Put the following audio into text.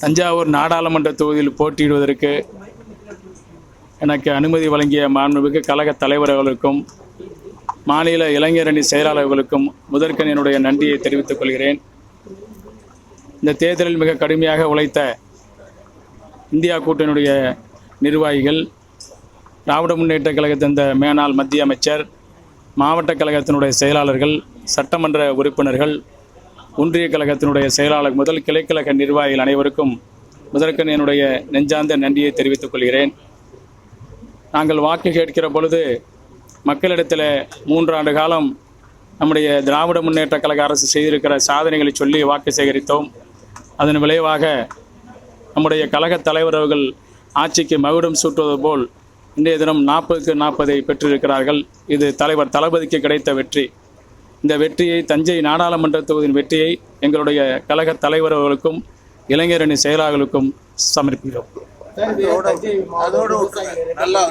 தஞ்சாவூர் நாடாளுமன்ற தொகுதியில் போட்டியிடுவதற்கு எனக்கு அனுமதி வழங்கிய மாண்புமிகு கழக தலைவர் அவர்களுக்கும் மாநில இளைஞரணி செயலாளர்களுக்கும் முதற்கண் என்னுடைய நன்றியை தெரிவித்துக் கொள்கிறேன். இந்த தேர்தலில் மிக கடுமையாக உழைத்த இந்தியா கூட்டணியுடைய நிர்வாகிகள் திராவிட முன்னேற்ற கழகத்தின் இந்த மேனாள் மத்திய அமைச்சர் மாவட்ட கழகத்தினுடைய செயலாளர்கள் சட்டமன்ற உறுப்பினர்கள் ஒன்றிய கழகத்தினுடைய செயலாளர் முதல் கிளைக்கழக நிர்வாகிகள் அனைவருக்கும் முதற்கு என்னுடைய நெஞ்சார்ந்த நன்றியை தெரிவித்துக் கொள்கிறேன். நாங்கள் வாக்கு கேட்கிற பொழுது மக்களிடத்தில் மூன்றாண்டு காலம் நம்முடைய திராவிட முன்னேற்ற கழக அரசு செய்திருக்கிற சாதனைகளை சொல்லி வாக்கு சேகரித்தோம். அதன் விளைவாக நம்முடைய கழகத் தலைவர் அவர்கள் ஆட்சிக்கு மகுடம் சூட்டுவது போல் இன்றைய தினம் நாற்பதுக்கு நாற்பதை பெற்றிருக்கிறார்கள். இது தலைவர் தளபதிக்கு கிடைத்த வெற்றி. இந்த வெற்றியை தஞ்சை நாடாளுமன்ற தொகுதியின் வெற்றியை எங்களுடைய கழக தலைவர் அவர்களுக்கும் இளைஞரணி செயலாளர்களுக்கும் சமர்ப்பிக்கிறோம். நல்லா